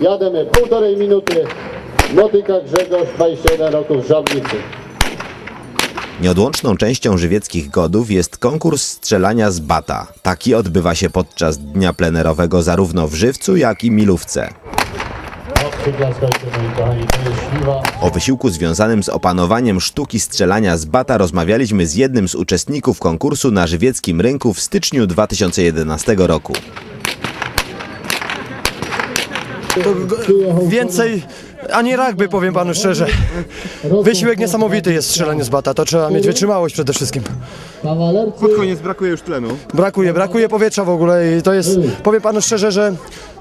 Jademy półtorej minuty. Motyka Grzegorz, 21 roku z Żabnicy. Nieodłączną częścią żywieckich godów jest konkurs strzelania z bata. Taki odbywa się podczas dnia plenerowego zarówno w Żywcu, jak i Milówce. O wysiłku związanym z opanowaniem sztuki strzelania z bata rozmawialiśmy z jednym z uczestników konkursu na żywieckim rynku w styczniu 2011 roku. Więcej ani rugby, powiem panu szczerze. Wysiłek niesamowity jest strzelanie z bata, to trzeba mieć wytrzymałość przede wszystkim. Pod koniec brakuje już tlenu. Brakuje, brakuje powietrza w ogóle i to jest, powiem panu szczerze, że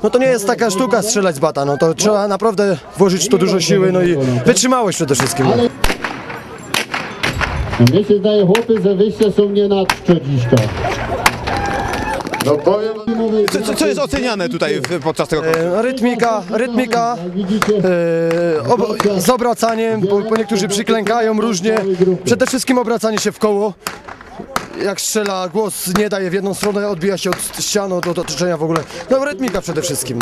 no to nie jest taka sztuka strzelać z bata, no to trzeba naprawdę włożyć to dużo siły, no i wytrzymałość przede wszystkim. Mnie się zdaje, chłopy ze wyjścia są nie na dziśka. No powiem Co, co, co jest oceniane tutaj w- podczas tego konkursu? E, Rytmika, rytmika, e, ob, z obracaniem, bo, bo niektórzy przyklękają różnie. Przede wszystkim obracanie się w koło. Jak strzela, głos nie daje w jedną stronę, odbija się od ściany do otoczenia w ogóle. No rytmika przede wszystkim.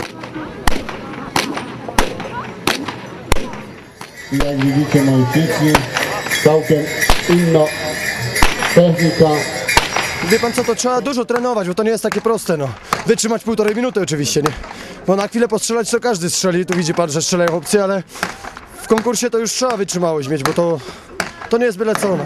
jak widzicie moi piękni, całkiem inna technika. Wie pan co, to trzeba dużo trenować, bo to nie jest takie proste, no. Wytrzymać półtorej minuty oczywiście, nie? Bo na chwilę postrzelać to każdy strzeli, tu widzi pan, że strzelają opcje, ale w konkursie to już trzeba wytrzymałość mieć, bo to, to nie jest byle co, no.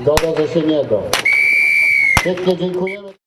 Goda, że się nie da. Pięknie dziękujemy.